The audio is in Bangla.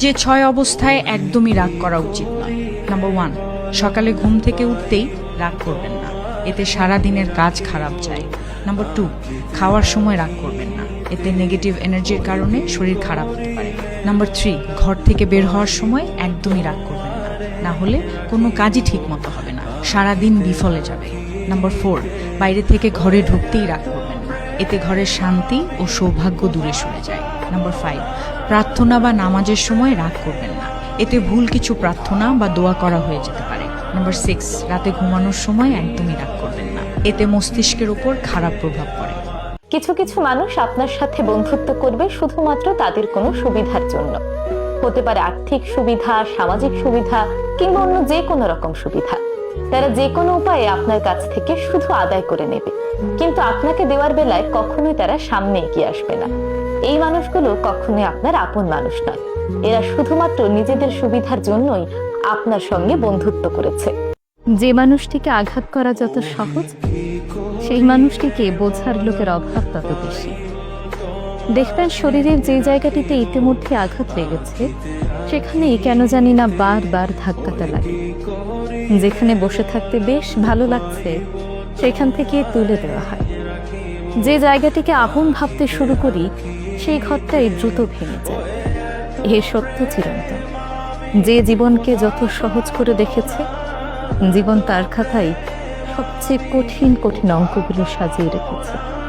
যে ছয় অবস্থায় একদমই রাগ করা উচিত নয়। নাম্বার ওয়ান সকালে ঘুম থেকে উঠতেই রাগ করবেন না। এতে সারা দিনের কাজ খারাপ যায়। নাম্বার টু খাওয়ার সময় রাগ করবেন না। এতে নেগেটিভ এনার্জির কারণে শরীর খারাপ হতে পারে। নাম্বার থ্রি ঘর থেকে বের হওয়ার সময় একদমই রাগ করবেন না। না হলে কোনো কাজই ঠিক মতো হবে না। সারা দিন বিফলে যাবে। নাম্বার ফোর বাইরে থেকে ঘরে ঢুকতেই রাগ করবেন না। এতে ঘরের শান্তি ও সৌভাগ্য দূরে সরে যায়। নাম্বার ফাইভ প্রার্থনা বা নামাজের সময় রাগ করবেন না। এতে ভুল কিছু প্রার্থনা বা দোয়া করা হয়ে যেতে পারে। নাম্বার সিক্স রাতে ঘুমানোর সময় একদমই রাগ করবেন না। এতে মস্তিষ্কের উপর খারাপ প্রভাব পড়ে। কিছু কিছু মানুষ আপনার সাথে বন্ধুত্ব করবে শুধুমাত্র তাদের কোনো সুবিধার জন্য। হতে পারে আর্থিক সুবিধা, সামাজিক সুবিধা, কিংবা অন্য যে কোনো রকম সুবিধা। তারা যে কোনো উপায়ে আপনার কাছ থেকে শুধু আদায় করে নেবে। কিন্তু আপনাকে দেওয়ার বেলায় কখনোই তারা সামনে এগিয়ে আসবে না। এই মানুষগুলো কখনোই আপনার আপন মানুষ নয়। এরা শুধুমাত্র নিজেদের সুবিধার জন্যই আপনার সঙ্গে বন্ধুত্ব করেছে। যে মানুষটিকে আঘাত করা যত সহজ, সেই মানুষটিকে বোঝার লোকের অভাব তত বেশি। দেখবেন শরীরের যে জায়গাটিতে ইতিমধ্যে আঘাত লেগেছে সেখানেই কেন জানি না বারবার ধাক্কাটা লাগে। যেখানে বসে থাকতে বেশ ভালো লাগছে, সেখান থেকে তুলে দেওয়া হয়। যে জায়গাটিকে আপন ভাবতে শুরু করি, সেই ঘরটাই দ্রুত ভেঙে যায়। এ সত্য চিরন্তন। যে জীবনকে যত সহজ করে দেখেছে, জীবন তার খাতায় সবচেয়ে কঠিন কঠিন অঙ্কগুলো সাজিয়ে রেখেছে।